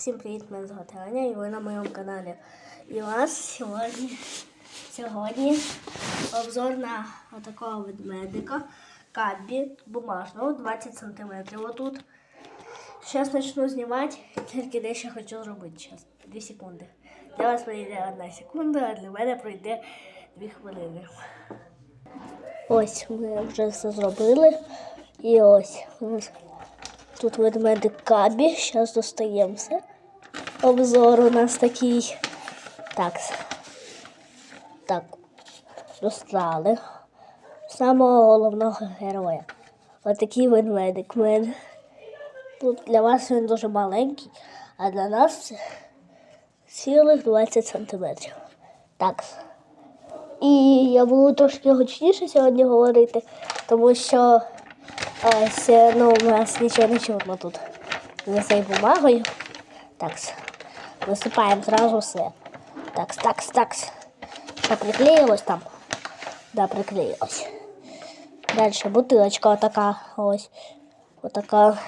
Всім привіт, мене звати Аня і ви на моєму каналі. І у нас сьогодні, сьогодні обзор на такого ведмедика Кабі бумажного 20 см. Отут. Зараз почну знімати, тільки дещо хочу зробити. Зараз, 2 секунди. Для вас пройде одна секунда, а для мене пройде 2 хвилини. Ось ми вже все зробили. І ось Тут ведмедик Кабі. Зараз достаємо все. Обзор у нас такий. Так. Так. Достали. Самого головного героя. Отакий ведмедик. Мен. Тут для вас він дуже маленький, а для нас цілих 20 сантиметрів. Так. І я буду трошки гучніше сьогодні говорити, тому що ось, ну, у нас нічого не чутно тут за цією бумагою. Так, висипаємо зразу все. Так, так, так. Що приклеїлось там? Да, приклеїлось. Далі бутилочка отака ось. Отака.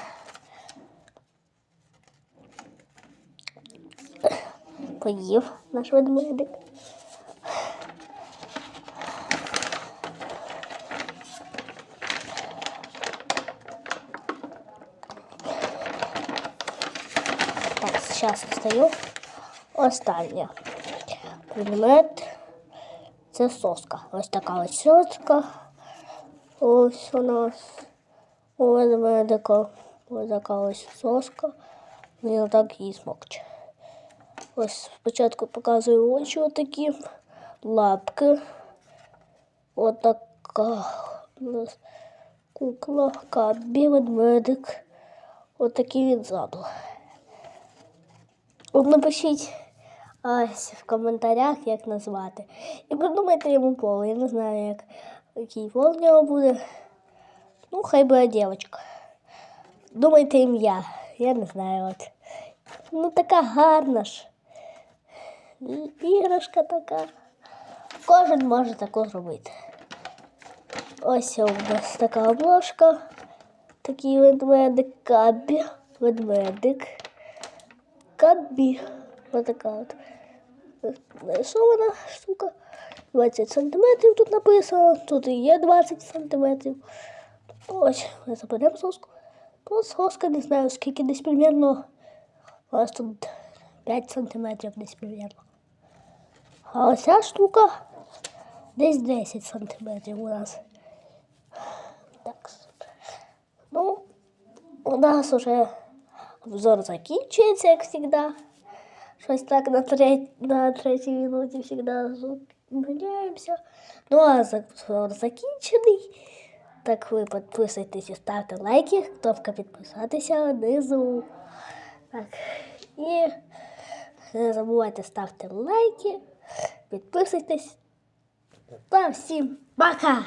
Поїв наш ведмедик. Так, зараз стою. Останнє. Предмет. Це соска. Ось така ось соска. Ось у нас. У ведмедика. Ось така ось соска. Він так її смокче. Ось спочатку показую очі отакі, лапки. Отака у нас кукла, кабі, ведмедик. Отакий він ззаду. Напишіть ось в коментарях, як назвати. І придумайте йому пол. Я не знаю, як, який пол в нього буде. Ну, хай буде дівчинка. Думайте ім'я. Я не знаю. От. Ну, така гарна ж. Іграшка така. Кожен може таку зробити. Ось у нас така обложка. Такий ведмедик, кабі, ведмедик. Кабі. Ось така от нарисована штука. 20 сантиметрів тут написано. Тут і є 20 сантиметрів. Ось, ми заберемо соску. Тут соска, не знаю, скільки десь примерно. У нас тут 5 сантиметрів десь примерно. А ось ця штука десь 10 сантиметрів у нас. Так. Ну, у нас уже обзор закінчується, як завжди. Щось так на, треть, на третій минуті завжди зупиняємося. Ну, а обзор закінчений. Так ви підписуйтесь і ставте лайки. Кнопка підписатися внизу. Так. І не забувайте ставте лайки, підписуйтесь. Та всім пока!